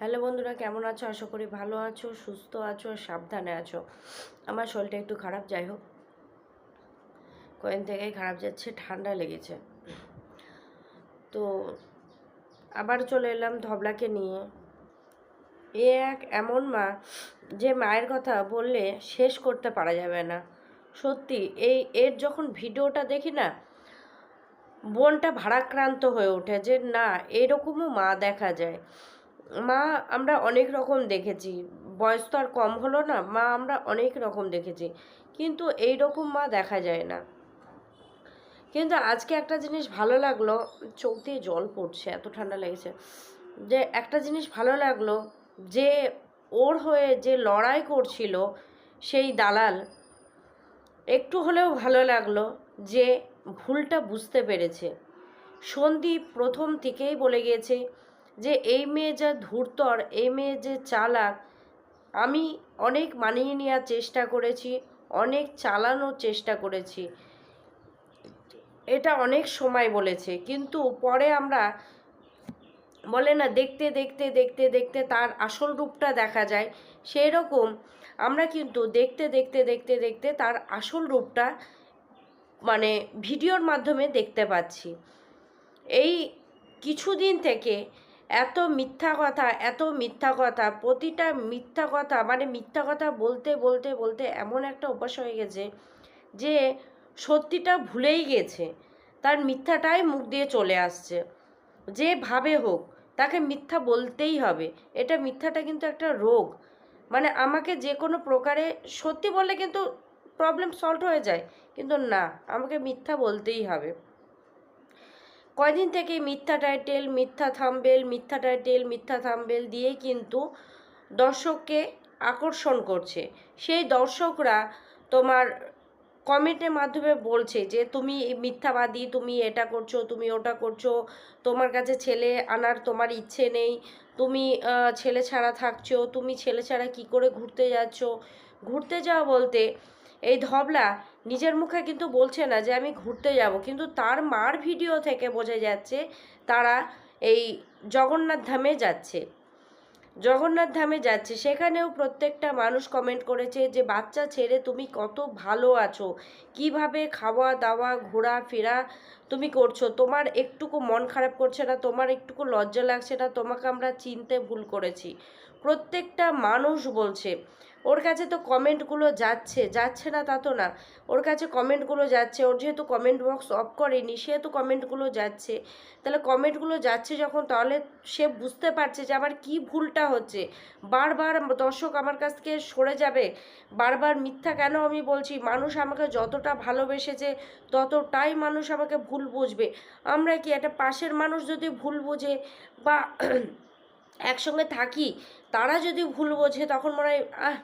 Hello বন্ধুরা, কেমন আছো? আশা করি ভালো আছো, সুস্থ আছো আর সাবধানে আছো। আমার শরীরটা একটু খারাপ, যাই হোক। কয়েন থেকেই খারাপ যাচ্ছে, ঠান্ডা লেগেছে। তো আবার চলে এলাম ধবলাকে নিয়ে। এ এক এমন মা যে মায়ের কথা বললে শেষ করতে পারা যাবে না। সত্যি, এই এর যখন ভিডিওটা দেখি না বোনটা ভারাক্রান্ত হয়ে ওঠে যে না, এরকমও মা দেখা যায়। মা আমরা অনেক রকম দেখেছি। বয়স তো আর কম হলো না, মা আমরা অনেক রকম দেখেছি। কিন্তু এই রকম মা দেখা যায় না। কিন্তু আজকে একটা জিনিস ভালো লাগল, চোখ দিয়ে জল পড়ছে, এত ঠান্ডা লেগেছে। যে একটা জিনিস ভালো লাগল, যে ওর হয়ে যে লড়াই করছিল সেই দালাল, একটু হলেও ভালো লাগল যে ভুলটা বুঝতে পেরেছে। সন্দীপ প্রথম থেকেই বলে গিয়েছে যে এই মেয়ে যা ধূর্তর, এই মেয়ে যে চালাক, আমি অনেক মানিয়ে নেওয়ার চেষ্টা করেছি, অনেক চালানোর চেষ্টা করেছি। এটা অনেক সময় বলেছে, কিন্তু পরে আমরা বলে না, দেখতে দেখতে দেখতে দেখতে তার আসল রূপটা দেখা যায়। সেই রকম আমরা কিন্তু দেখতে দেখতে দেখতে দেখতে তার আসল রূপটা মানে ভিডিওর মাধ্যমে দেখতে পাচ্ছি। এই কিছুদিন থেকে এত মিথ্যা কথা, এত মিথ্যা কথা, প্রতিটা মিথ্যা কথা মানে মিথ্যা কথা বলতে বলতে বলতে এমন একটা অভ্যাস হয়ে গেছে যে সত্যিটা ভুলেই গেছে। তার মিথ্যাটাই মুখ দিয়ে চলে আসছে। যেভাবে হোক, তাকে মিথ্যা বলতেই হবে। এটা মিথ্যাটা কিন্তু একটা রোগ। মানে আমাকে যে কোনো প্রকারে সত্যি বললে কিন্তু প্রবলেম সলভ হয়ে যায়। কিন্তু না, আমাকে মিথ্যা বলতেই হবে। কয়দিন থেকে মিথ্যা টাইটেল মিথ্যা থাম্বেল মিথ্যা টাইটেল মিথ্যা থাম্বেল দিয়ে কিন্তু দর্শককে আকর্ষণ করছে। সেই দর্শকরা তোমার কমেন্টের মাধ্যমে বলছে যে, তুমি মিথ্যাবাদী, তুমি এটা করছ, তুমি ওটা করছ, তোমার কাছে ছেলে আনার তোমার ইচ্ছে নেই, তুমি ছেলে ছাড়া থাকছো, তুমি ছেলে ছাড়া কি করে ঘুরতে যাচ্ছ? ঘুরতে যাওয়া বলতে এই ধবলা নিজের মুখে কিন্তু বলছে না যে আমি ঘুরতে যাব, কিন্তু তার মার ভিডিও থেকে বোঝা যাচ্ছে তারা এই জগন্নাথ ধামে যাচ্ছে। জগন্নাথ ধামে যাচ্ছে, সেখানেও প্রত্যেকটা মানুষ কমেন্ট করেছে যে, বাচ্চা ছেড়ে তুমি কত ভালো আছো। কীভাবে খাওয়া দাওয়া ঘোরা ফেরা তুমি করছ? তোমার একটুকু মন খারাপ করছে না, তোমার একটুকু লজ্জা লাগছে না, তোমাকে আমরা চিনতে ভুল করেছি। প্রত্যেকটা মানুষ বলছে ওর কাছে তো কমেন্টগুলো যাচ্ছে যাচ্ছে না তা তো না। ওর কাছে কমেন্টগুলো যাচ্ছে, ওর যেহেতু কমেন্ট বক্স অফ করেনি, সেহেতু কমেন্টগুলো যাচ্ছে। তাহলে কমেন্টগুলো যাচ্ছে যখন, তাহলে সে বুঝতে পারছে যে আমার কি ভুলটা হচ্ছে। বারবার দর্শক আমার কাছ থেকে সরে যাবে। বারবার মিথ্যা কেন আমি বলছি? মানুষ আমাকে যতটা ভালোবেসেছে, ততটাই মানুষ আমাকে ভুল বুঝবে। আমরা কি একটা পাশের মানুষ যদি ভুল বোঝে বা একসঙ্গে থাকি, তারা যদি ভুল বোঝে তখন মনে হয়, আহ,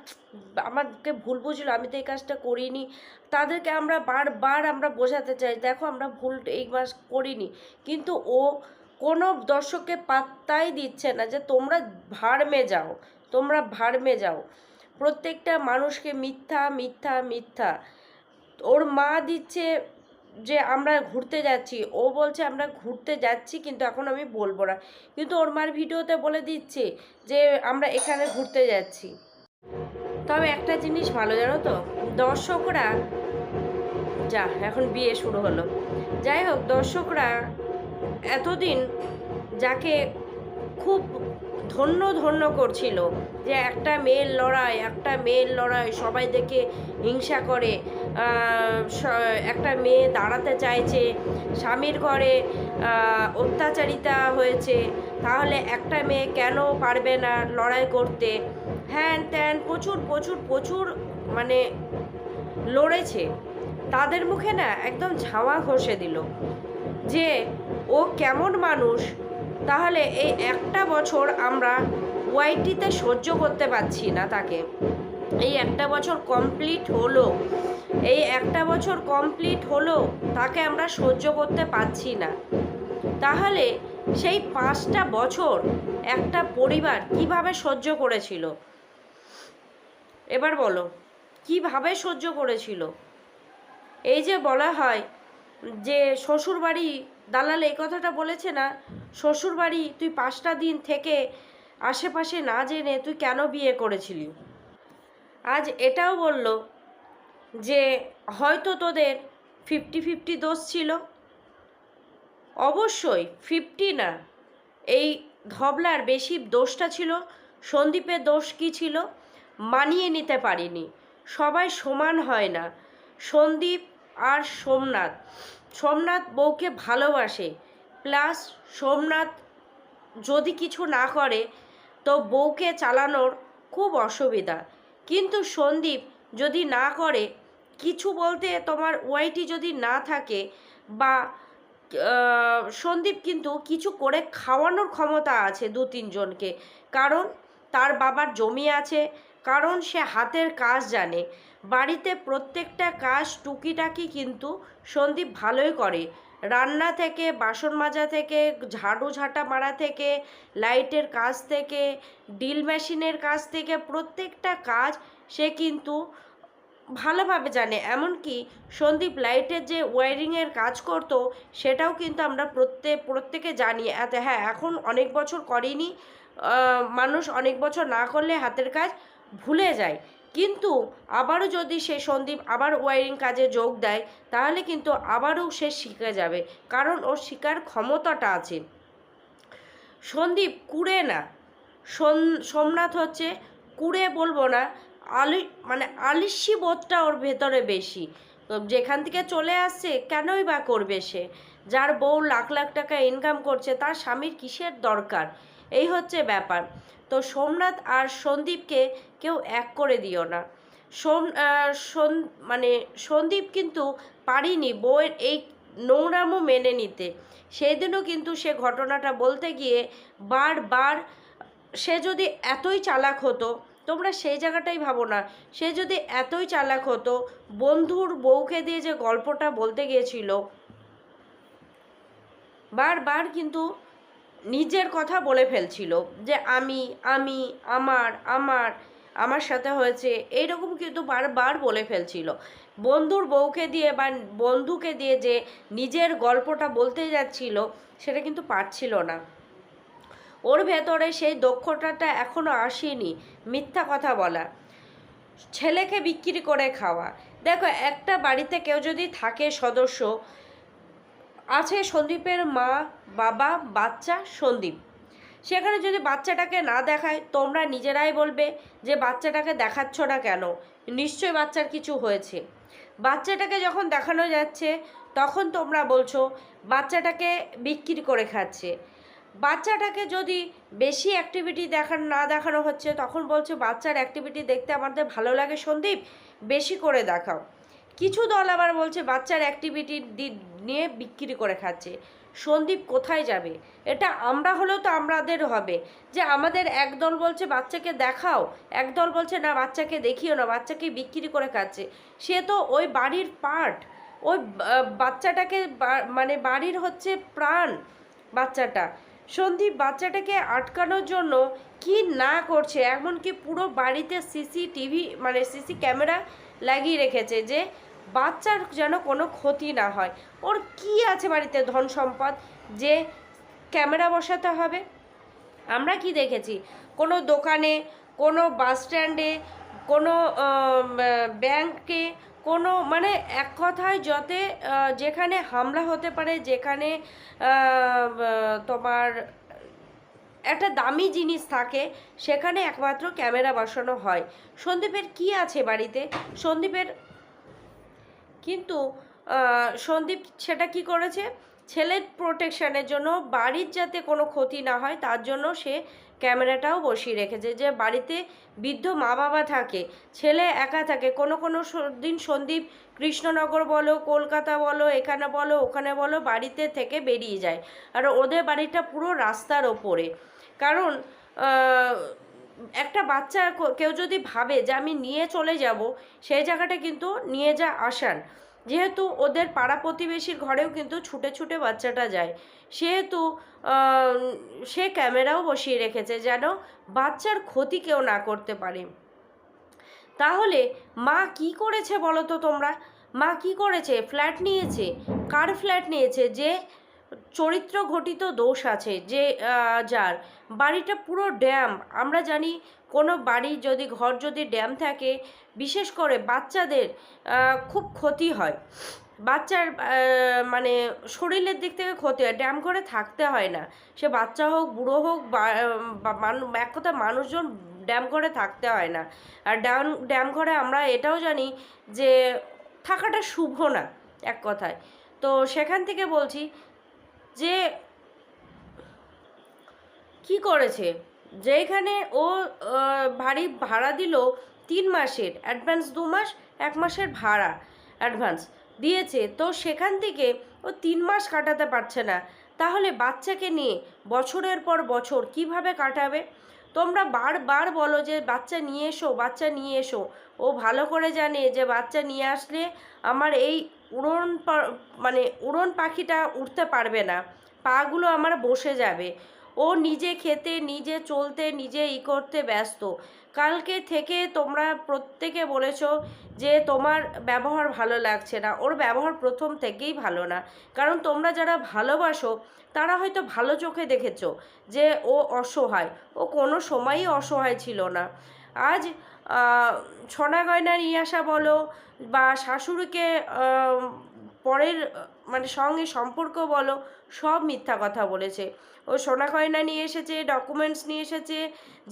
আমাকে ভুল বুঝলো, আমি তো এই কাজটা করিনি। তাদেরকে আমরা বারবার আমরা বোঝাতে চাই, দেখো, আমরা ভুল এই মাস করিনি। কিন্তু ও কোনো দর্শককে পাত্তাই দিচ্ছে না যে, তোমরা ভাড়মে যাও, তোমরা ভাড়মে যাও। প্রত্যেকটা মানুষকে মিথ্যা মিথ্যা মিথ্যা। ওর মা দিচ্ছে যে আমরা ঘুরতে যাচ্ছি, ও বলছে আমরা ঘুরতে যাচ্ছি কিন্তু এখন আমি বলব না। কিন্তু ওর মার ভিডিওতে বলে দিচ্ছে যে আমরা এখানে ঘুরতে যাচ্ছি। তবে একটা জিনিস ভালো, জানো তো? দর্শকরা, যা, এখন বিয়ে শুরু হলো। যাই হোক, দর্শকরা এতদিন যাকে খুব ধন্য ধন্য করছিল যে একটা মেয়ের লড়াই, একটা মেয়ের লড়াই সবাই দেখে হিংসা করে। একটা মেয়ে দাঁড়াতে চাইছে, স্বামীর ঘরে অত্যাচারিতা হয়েছে, তাহলে একটা মেয়ে কেন পারবে না লড়াই করতে? হ্যান ত্যান প্রচুর প্রচুর প্রচুর মানে লড়েছে। তাদের মুখে না একদম ঝাওয়া ঘষে দিল যে ও কেমন মানুষ তাহলে এই একটা বছর আমরা ওয়াইটিতে সহ্য করতে পারছি না তাকে। এই একটা বছর কমপ্লিট হলো। এই একটা বছর কমপ্লিট হলো, তাকে আমরা সহ্য করতে পারছি না। তাহলে সেই পাঁচটা বছর একটা পরিবার কীভাবে সহ্য করেছিল? এবার বলো, কীভাবে সহ্য করেছিল? এই যে বলা হয় যে শ্বশুরবাড়ি দালাল এই কথাটা বলেছে না শ্বশুরবাড়ি তুই পাঁচটা দিন থেকে আশেপাশে না জেনে তুই কেন বিয়ে করেছিলি? আজ এটাও বলল যে হয়তো তোদের ফিফটি ফিফটি দোষ ছিল। অবশ্যই ফিফটি না, এই ধবলার বেশি দোষটা ছিল, সন্দীপের দোষ কী ছিল মানিয়ে নিতে পারিনি। সবাই সমান হয় না। সন্দীপ আর সোমনাথ সোমনাথ বউকে ভালোবাসে প্লাস সোমনাথ যদি কিছু না করে, তো বউকে চালানোর খুব অসুবিধা। কিন্তু সন্দীপ যদি না করে, কিছু বলতে তোমার ওয়াইটি যদি না থাকে বা সন্দীপ কিন্তু কিছু করে খাওয়ানোর ক্ষমতা আছে দু তিনজনকে কারণ তার বাবার জমি আছে, কারণ সে হাতের কাজ জানে। বাড়িতে প্রত্যেকটা কাজ টুকিটাকি কিন্তু সন্দীপ ভালোই করে। রান্না থেকে, বাসন মাজা থেকে, ঝাড়ু ঝাঁটা মারা থেকে, লাইটের কাজ থেকে, ডিল মেশিনের কাজ থেকে প্রত্যেকটা কাজ সে কিন্তু ভালোভাবে জানে। এমনকি সন্দীপ লাইটের যে ওয়ারিংয়ের কাজ করতো, সেটাও কিন্তু আমরা প্রত্যেক প্রত্যেকে জানি। এত হ্যাঁ এখন অনেক বছর করেনি মানুষ অনেক বছর না করলে হাতের কাজ ভুলে যায়। কিন্তু আবারও যদি সে সন্দীপ আবার ওয়ারিং কাজে যোগ দেয়, তাহলে কিন্তু আবারও সে শিখে যাবে, কারণ ওর শিকার ক্ষমতাটা আছে। সন্দীপ, কুড়ে না। সোম- সোমনাথ হচ্ছে কুড়ে বলব না, আলি মানে আলিস্যি বোধটা ওর ভেতরে বেশি। তো যেখান থেকে চলে আসছে, কেনই বা করবে সে? যার বউ লাখ লাখ টাকা ইনকাম করছে, তার স্বামীর কিসের দরকার? এই হচ্ছে ব্যাপার। তো সোমনাথ আর সন্দীপকে কেউ এক করে দিও না। সোম মানে সন্দীপ কিন্তু পারিনি বউয়ের এই নোংরামও মেনে নিতে। সেই দিনও কিন্তু সে ঘটনাটা বলতে গিয়ে বারবার সে যদি এতই চালাক হতো, তোমরা সেই জায়গাটাই ভাবো না, সে যদি এতই চালাক হতো, বন্ধুর বউকে দিয়ে যে গল্পটা বলতে গিয়েছিল, বারবার কিন্তু নিজের কথা বলে ফেলছিল যে আমি আমি, আমার আমার আমার সাথে হয়েছে। এইরকম কিন্তু বারবার বলে ফেলছিল। বন্ধুর বউকে দিয়ে বা বন্ধুকে দিয়ে যে নিজের গল্পটা বলতে যাচ্ছিল, সেটা কিন্তু পারছিল না। ওর ভেতরে সেই দক্ষতাটা এখনও আসেনি মিথ্যা কথা বলা, ছেলেকে বিক্রি করে খাওয়া। দেখো, একটা বাড়িতে কেউ যদি থাকে সদস্য আছে সন্দীপের মা, বাবা, বাচ্চা, সন্দীপ। সেখানে যদি বাচ্চাটাকে না দেখায়, তোমরা নিজেরাই বলবে যে বাচ্চাটাকে দেখাচ্ছ না কেন? নিশ্চয়ই বাচ্চার কিছু হয়েছে। বাচ্চাটাকে যখন দেখানো যাচ্ছে, তখন তোমরা বলছো, বাচ্চাটাকে বিক্রি করে খাচ্ছে। বাচ্চাটাকে যদি বেশি অ্যাক্টিভিটি দেখানো, না দেখানো হচ্ছে, তখন বলছে, বাচ্চার অ্যাক্টিভিটি দেখতে আমাদের ভালো লাগে, সন্দীপ, বেশি করে দেখাও। কিছু দল আবার বলছে বাচ্চার অ্যাক্টিভিটি নিয়ে বিক্রি করে খাচ্ছে। সন্দীপ কোথায় যাবে? এটা আমরা হলেও তো আমাদের হবে। যে আমাদের এক দল বলছে বাচ্চাকে দেখাও, এক দল বলছে না বাচ্চাকে দেখিও না, বাচ্চাকে বিক্রি করে খাচ্ছে। সে তো ওই বাড়ির পার্ট ওই বাচ্চাটাকে মানে বাড়ির হচ্ছে প্রাণ বাচ্চাটা। সন্দীপ, বাচ্চাটাকে আটকানোর জন্য কি না করছে? এমনকি পুরো বাড়িতে সিসিটিভি মানে সিসি ক্যামেরা লাগিয়ে রেখেছে যে বাচ্চার যেন কোনো ক্ষতি না হয়। ওর কি আছে বাড়িতে ধন সম্পদ যে ক্যামেরা বসাতে হবে? আমরা কি দেখেছি? কোনো দোকানে, কোনো বাস স্ট্যান্ডে, কোনো ব্যাংকে, কোনো মানে এক কথায় যতে যেখানে হামলা হতে পারে, যেখানে তোমার একটা দামি জিনিস থাকে, সেখানে একমাত্র ক্যামেরা বসানো হয়। সন্দীপের কি আছে বাড়িতে? সন্দীপের কিন্তু সন্দীপ সেটা কি করেছে? ছেলের প্রোটেকশানের জন্য বাড়ির যাতে কোনো ক্ষতি না হয়, তার জন্য সে ক্যামেরাটাও বসিয়ে রেখেছে। যে বাড়িতে বৃদ্ধ মা বাবা থাকে, ছেলে একা থাকে, কোনো কোনো দিন সন্দীপ কৃষ্ণনগর বলো, কলকাতা বলো, এখানে বলো, ওখানে বলো, বাড়িতে থেকে বেরিয়ে যায়। আর ওদের বাড়িটা পুরো রাস্তার ওপরে। কারণ একটা বাচ্চা কেউ যদি ভাবে যে আমি নিয়ে চলে যাব, সেই জায়গাটা কিন্তু নিয়ে যা আসান। যেহেতু ওদের পাড়া প্রতিবেশীর ঘরেও কিন্তু ছুটে ছুটে বাচ্চাটা যায়। সেহেতু সে ক্যামেরাও বসিয়ে রেখেছে যেন বাচ্চার ক্ষতি কেউ না করতে পারে। তাহলে মা কি করেছে বলো তো তোমরা? মা কি করেছে? ফ্ল্যাট নিয়েছে। কার ফ্ল্যাট নিয়েছে? যে চরিত্র ঘটিত দোষ আছে যে যার। বাড়িটা পুরো ড্যাম। আমরা জানি কোনো বাড়ি যদি, ঘর যদি ড্যাম থাকে, বিশেষ করে বাচ্চাদের খুব ক্ষতি হয়। বাচ্চার মানে শরীরের দিক থেকে ক্ষতি হয়। ড্যাম ঘরে থাকতে হয় না। সে বাচ্চা হোক, বুড়ো হোক এক কথা মানুষজন ড্যাম ঘরে থাকতে হয় না। আর ড্যাম ড্যাম ঘরে আমরা এটাও জানি যে, থাকাটা শুভ না, এক কথায়। তো সেখান থেকে বলছি যে কি করেছে? যেখানে ও ভারী ভাড়া দিল তিন মাসের অ্যাডভান্স দু মাস, এক মাসের ভাড়া অ্যাডভান্স দিয়েছে। তো সেখান থেকে ও তিন মাস কাটাতে পারছে না। তাহলে বাচ্চাকে নিয়ে বছরের পর বছর কীভাবে কাটাবে? তোমরা বারবার বলো যে, বাচ্চা নিয়ে এসো, বাচ্চা নিয়ে এসো। ও ভালো করে জানে যে, বাচ্চা নিয়ে আসলে আমার এই উড়ন মানে উড়ন পাখিটা উঠতে পারবে না। পাগুলো আমার বসে যাবে। ও নিজে খেতে, নিজে চলতে, নিজে ই করতে ব্যস্ত। কালকে থেকে তোমরা প্রত্যেকে বলেছ যে তোমার ব্যবহার ভালো লাগছে না। ওর ব্যবহার প্রথম থেকেই ভালো না। কারণ তোমরা যারা ভালোবাসো, তারা হয়তো ভালো চোখে দেখেছ যে ও অসহায়। ও কোনো সময়ই অসহায় ছিল না। আজ সোনা গয়না নিয়ে আসা বলো বা শাশুড়িকে পরের মানে সঙ্গে সম্পর্ক বলো, সব মিথ্যা কথা বলেছে। ও সোনা গয়না নিয়ে এসেছে ডকুমেন্টস নিয়ে এসেছে,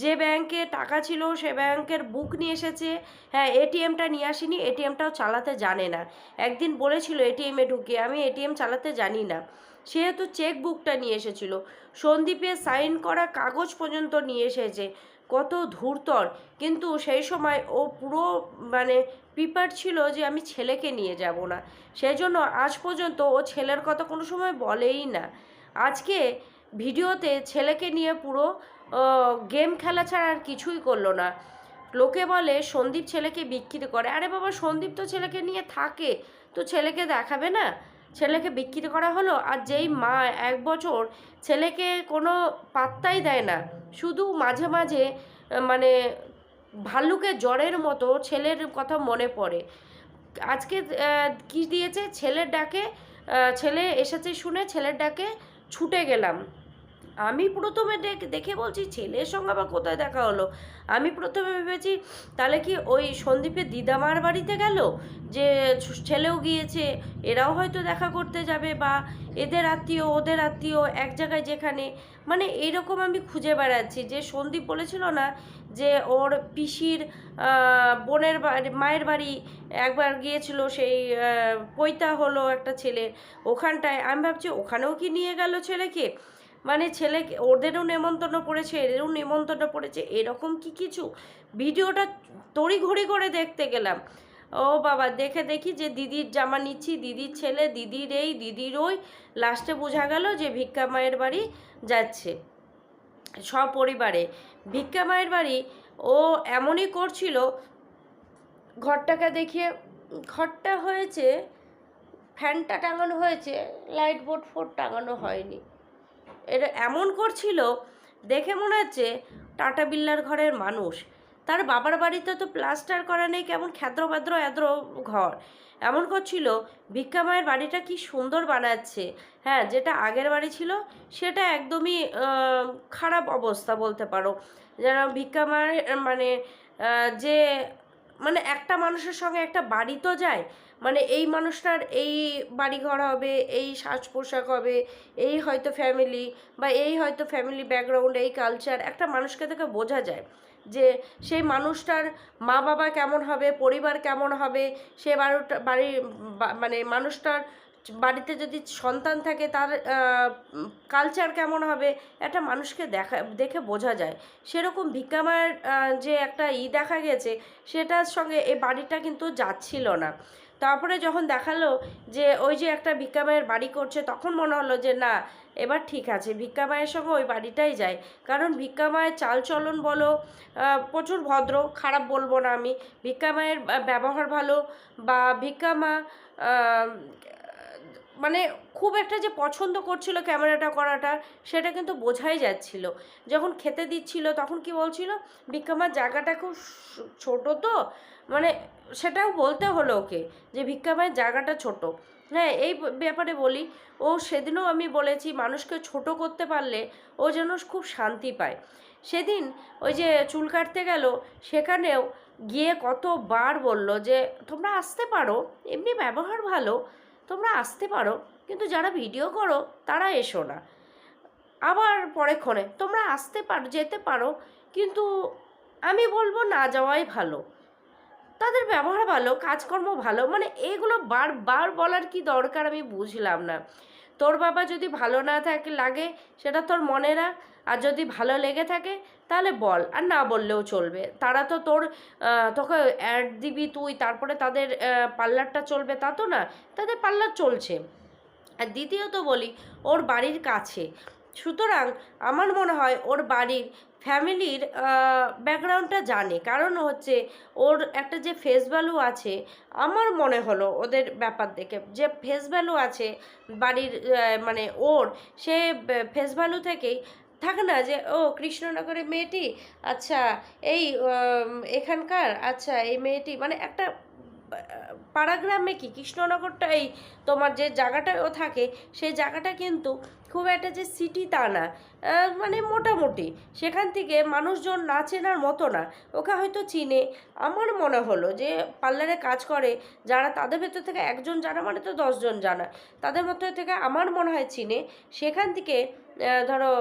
যে ব্যাংকে টাকা ছিল সে ব্যাংকের বুক নিয়ে এসেছে। হ্যাঁ এটিএমটা নিয়ে আসেনি এটিএমটাও চালাতে জানে না। একদিন বলেছিল এটিএমে ঢুকে, আমি এটিএম চালাতে জানি না। সেহেতু চেক বুকটা নিয়ে এসেছিল। সন্দীপের সাইন করা কাগজ পর্যন্ত নিয়ে এসেছে। কত ধূর্তর। কিন্তু সেই সময় ও পুরো মানে প্রিপার ছিল যে আমি ছেলেকে নিয়ে যাব না। সেই জন্য আজ পর্যন্ত ও ছেলের কথা কোনো সময় বলেই না। আজকে ভিডিওতে ছেলেকে নিয়ে পুরো গেম খেলা ছাড়া আর কিছুই করল না। লোকে বলে, সন্দীপ ছেলেকে বিক্রি করে। আরে বাবা, সন্দীপ তো ছেলেকে নিয়ে থাকে। তো ছেলেকে দেখাবে না? ছেলেকে বিক্রি করা হলো আর যেই মা এক বছর ছেলেকে কোনো পাত্তাই দেয় না। শুধু মাঝে মাঝে মানে ভাল্লুকে জ্বরের মতো ছেলের কথা মনে পড়ে। আজকে কি দিয়েছে? ছেলের ডাকে ছেলে এসেছে শুনে ছেলের ডাকে ছুটে গেলাম। আমি প্রথমে দেখ- বলছি ছেলের সঙ্গে আবার কোথায় দেখা হলো? আমি প্রথমে ভেবেছি, তাহলে কি ওই সন্দীপের দিদামার বাড়িতে গেল? যে ছেলেও গিয়েছে, এরাও হয়তো দেখা করতে যাবে বা এদের আত্মীয়, ওদের আত্মীয় এক জায়গায় যেখানে। মানে এইরকম আমি খুঁজে বেড়াচ্ছি। যে সন্দীপ বলেছিল না যে ওর পিসির বোনের বাড়ি, মায়ের বাড়ি একবার গিয়েছিল, সেই পৈতা হলো একটা ছেলের ওখানটায় আমি ভাবছি, ওখানেও কি নিয়ে গেল ছেলেকে? মানে ছেলে ওদেরও নেমন্তন্ন পড়েছে, এদেরও নেমন্তন্ন পড়েছে, এরকম কি কিছু? ভিডিওটা তড়িঘড়ি করে দেখতে গেলাম। ও বাবা, দেখে দেখি যে দিদির জামা নিচ্ছি, দিদির ছেলে, দিদির এই, দিদির ওই। লাস্টে বোঝা গেল যে ভিক্ষা মায়ের বাড়ি যাচ্ছে, সপরিবারে। ভিক্ষা মায়ের বাড়ি ও এমনই করছিল, ঘরটাকে দেখিয়ে, ঘরটা হয়েছে, ফ্যানটা টাঙানো হয়েছে, লাইট বোর্ড ফোর্ড টাঙানো হয়নি। এটা এমন করছিল দেখে মনে হচ্ছে টাটা বিল্লার ঘরের মানুষ। তার বাবার বাড়িতে তো প্লাস্টার করা নেই, কেমন খ্যাদ্র বাদ্র এদ্র ঘর। এমন করছিল, ভিক্ষা মায়ের বাড়িটা কি সুন্দর বানাচ্ছে। হ্যাঁ যেটা আগের বাড়ি ছিল, সেটা একদমই খারাপ অবস্থা বলতে পারো। যেন ভিক্ষা মায়ের মানে যে মানে একটা মানুষের সঙ্গে একটা বাড়ি তো যায় মানে এই মানুষটার এই বাড়িঘর হবে, এই সাজ পোশাক হবে, এই হয়তো ফ্যামিলি বা এই হয়তো ফ্যামিলি ব্যাকগ্রাউন্ড এই কালচার একটা মানুষকে থেকে বোঝা যায় যে সেই মানুষটার মা বাবা কেমন হবে, পরিবার কেমন হবে, সে বাড়িটা বাড়ির মানে মানুষটার বাড়িতে যদি সন্তান থাকে তার কালচার কেমন হবে? একটা মানুষকে দেখা দেখে বোঝা যায়। সেরকম ভিক্ষামায়ের আহ, যে একটা ই দেখা গেছে সেটার সঙ্গে এই বাড়িটা কিন্তু যাচ্ছিল না। তারপরে যখন দেখাল যে ওই যে একটা ভিক্ষা মায়ের বাড়ি করছে তখন মনে হলো যে না এবার ঠিক আছে ভিক্ষা মায়ের সঙ্গে ওই বাড়িটাই যায়। কারণ ভিক্ষা মায়ের চালচলন বলো প্রচুর ভদ্র খারাপ বলব না আমি। ভিক্ষা মায়ের ব্যবহার ভালো বা ভিক্ষা মা আহ, মানে খুব একটা যে পছন্দ করছিল ক্যামেরাটা করাটা, সেটা কিন্তু বোঝাই যাচ্ছিল। যখন খেতে দিচ্ছিল তখন কি বলছিল ভিক্ষামার জায়গাটা খুব ছোট তো। মানে সেটাও বলতে হলো ওকে যে ভিক্ষামায়ের জায়গাটা ছোট। হ্যাঁ এই ব্যাপারে বলি, ও সেদিনও আমি বলেছি, মানুষকে ছোট করতে পারলে ও যেন খুব শান্তি পায়। সেদিন ওই যে চুল কাটতে গেল, সেখানেও গিয়ে কতবার বলল যে, তোমরা আসতে পারো, এমনি ব্যবহার ভালো। তোমরা আসতে পারো, কিন্তু যারা ভিডিও করো, তারা এসো না। আবার পরেক্ষণে তোমরা আসতে পারো, যেতে পারো, কিন্তু আমি বলব না যাওয়াই ভালো। তাদের ব্যবহার ভালো, কাজকর্ম ভালো মানে এগুলো বারবার বলার কি দরকার আমি বুঝলাম না। তোর বাবা যদি ভালো না থাকে, লাগে, সেটা তোর মনে রাখ। আর যদি ভালো লেগে থাকে, তাহলে বল। আর না বললেও চলবে। তারা তো তোর তোকে অ্যাড দিবি তুই, তারপরে তাদের পার্লারটা চলবে তা তো না, তাদের পার্লার চলছে। আর দ্বিতীয়ত বলি, ওর বাড়ির কাছে সুতরাং আমার মনে হয় ওর বাড়ির ফ্যামিলির ব্যাকগ্রাউন্ডটা জানে। কারণ হচ্ছে ওর একটা যে ফেস ভ্যালু আছে, আমার মনে হলো ওদের ব্যাপার দেখে। যে ফেস ভ্যালু আছে বাড়ির মানে ওর, সে ফেস ভ্যালু থেকেই থাকে না যে, ও কৃষ্ণনগরের মেয়েটি? আচ্ছা এই এখানকার? আচ্ছা এই মেয়েটি? মানে একটা পাড়াগ্রামে কি? কৃষ্ণনগরটা এই তোমার যে জায়গাটাও থাকে, সেই জায়গাটা কিন্তু খুব একটা যে সিটি তা না। মানে মোটামুটি। সেখান থেকে মানুষজন না চেনার মতো না। ওকে হয়তো চিনে। আমার মনে হলো যে পার্লারে কাজ করে, যারা তাদের ভেতর থেকে একজন জানা মানে তো দশজন জানা। তাদের মধ্যে থেকে আমার মনে হয় চিনে। সেখান থেকে ধরো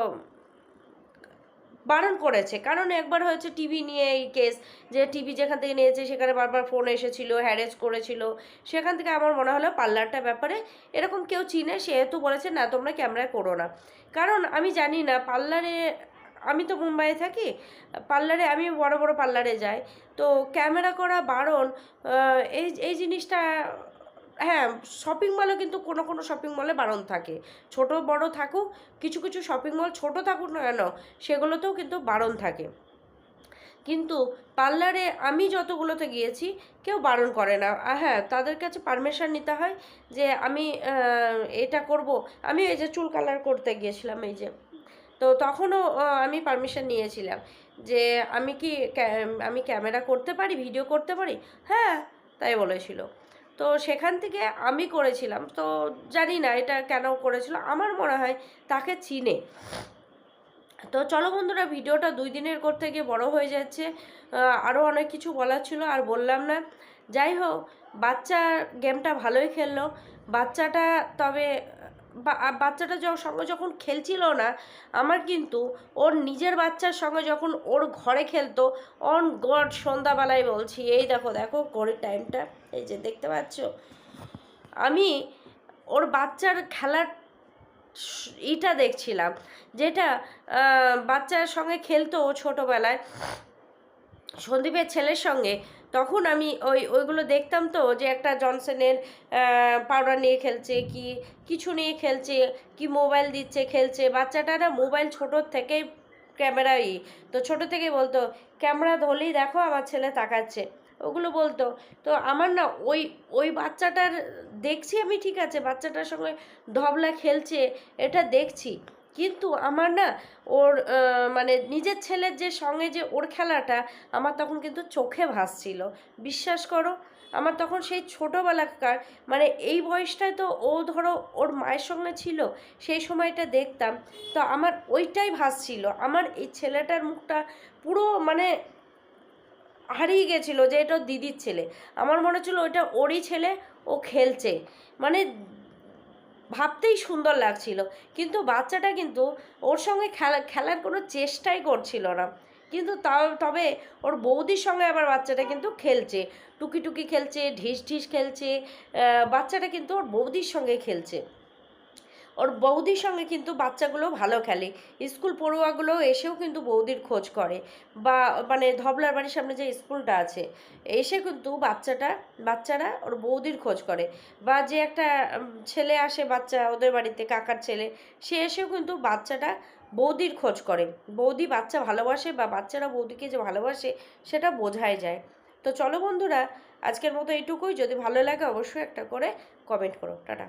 বারণ করেছে। কারণ একবার হয়েছে টিভি নিয়ে এই কেস যে টিভি যেখান থেকে নিয়েছে, সেখানে বারবার ফোন এসেছিল হ্যারেস করেছিল। সেখান থেকে আমার মনে হলো পার্লারটার ব্যাপারে এরকম কেউ চিনে সেহেতু বলেছে, না, তোমরা ক্যামেরায় করো না। কারণ আমি জানি না, পার্লারে আমি তো মুম্বাইয়ে থাকি, পার্লারে আমি বড় বড় পার্লারে যাই। তো ক্যামেরা করা বারণ এই এই জিনিসটা হ্যাঁ শপিং মলও কিন্তু কোনো কোনো শপিং মলে বারণ থাকে। ছোট, বড় থাকুক, কিছু কিছু শপিং মল ছোট থাকুক না কেন, সেগুলোতেও কিন্তু বারণ থাকে। কিন্তু পার্লারে আমি যতগুলোতে গিয়েছি, কেউ বারণ করে না। হ্যাঁ তাদের কাছে পারমিশন নিতে হয় যে আমি এটা করব। আমি এই যে চুল কালার করতে গিয়েছিলাম এই যে, তো তখনও আমি পারমিশন নিয়েছিলাম যে আমি কি আমি ক্যামেরা করতে পারি ভিডিও করতে পারি? হ্যাঁ তাই বলেছিল। তো সেখান থেকে আমি করেছিলাম। তো জানি না এটা কেন করেছিল, আমার মনে হয় তাকে চিনে। তো চলো বন্ধুরা, ভিডিওটা দুই দিনের করতে গিয়ে বড় হয়ে যাচ্ছে। আরও অনেক কিছু বলার ছিল, আর বললাম না। যাই হোক, বাচ্চা গেমটা ভালোই খেললো। বাচ্চাটা তবে বাচ্চাটা সঙ্গে যখন খেলছিল না, আমার কিন্তু ওর নিজের বাচ্চার সঙ্গে যখন ওর ঘরে খেলতো অন গড সন্ধ্যাবেলায় বলছি, এই দেখো দেখো, ঘড়ির টাইমটা এই যে দেখতে পাচ্ছ? আমি ওর বাচ্চার খেলার ইটা দেখছিলাম, যেটা বাচ্চার সঙ্গে খেলতো ও ছোটোবেলায়। সন্দীপের ছেলের সঙ্গে তখন আমি ওই, ওইগুলো দেখতাম তো যে একটা জনসনের পাউডার নিয়ে খেলছে, কি কিছু নিয়ে খেলছে, কি মোবাইল দিচ্ছে, খেলছে। বাচ্চাটারা মোবাইল ছোটোর থেকে ক্যামেরাই তো ছোট থেকে বলতো ক্যামেরা ধরলেই দেখো আমার ছেলে তাকাচ্ছে। ওগুলো বলতো। তো আমার না ওই ওই বাচ্চাটার দেখছি আমি, ঠিক আছে, বাচ্চাটার সঙ্গে ধবলা খেলছে, এটা দেখছি। কিন্তু আমার না ওর মানে নিজের ছেলের যে সঙ্গে যে ওর খেলাটা, আমার তখন কিন্তু চোখে ভাসছিল। বিশ্বাস করো, আমার তখন সেই ছোটোবেলাকার মানে এই বয়সটায় তো ও ধরো ওর মায়ের সঙ্গে ছিল, সেই সময়টা দেখতাম। তো আমার ওইটাই ভাসছিল। আমার এই ছেলেটার মুখটা পুরো মানে হারিয়ে গেছিল যে এটা দিদির ছেলে। আমার মনে হচ্ছিল ওইটা ওরই ছেলে, ও খেলছে। মানে ভাবতেই সুন্দর লাগছিল। কিন্তু বাচ্চাটা কিন্তু ওর সঙ্গে খেলা, খেলার কোনো চেষ্টাই করছিল না। কিন্তু তাও, তবে ওর বৌদির সঙ্গে আবার বাচ্চাটা কিন্তু খেলছে। টুকি টুকি খেলছে, ঢিস ঢিস খেলছে বাচ্চাটা কিন্তু ওর বৌদির সঙ্গে খেলছে। ওর বৌদির সঙ্গে কিন্তু বাচ্চাগুলো ভালো খেলে। স্কুল পড়ুয়াগুলো এসেও কিন্তু বৌদির খোঁজ করে। বা মানে ধবলার বাড়ির সামনে যে স্কুলটা আছে, এসে কিন্তু বাচ্চাটা, বাচ্চারা ওর বৌদির খোঁজ করে। বা যে একটা ছেলে আসে বাচ্চা ওদের বাড়িতে, কাকার ছেলে, সে এসেও কিন্তু বাচ্চাটা বৌদির খোঁজ করে। বৌদি বাচ্চা ভালোবাসে বা বাচ্চারা বৌদিকে যে ভালোবাসে, সেটা বোঝাই যায়। তো চলো বন্ধুরা, আজকের মতো এইটুকুই। যদি ভালো লাগে অবশ্যই একটা করে কমেন্ট করো। টাটা।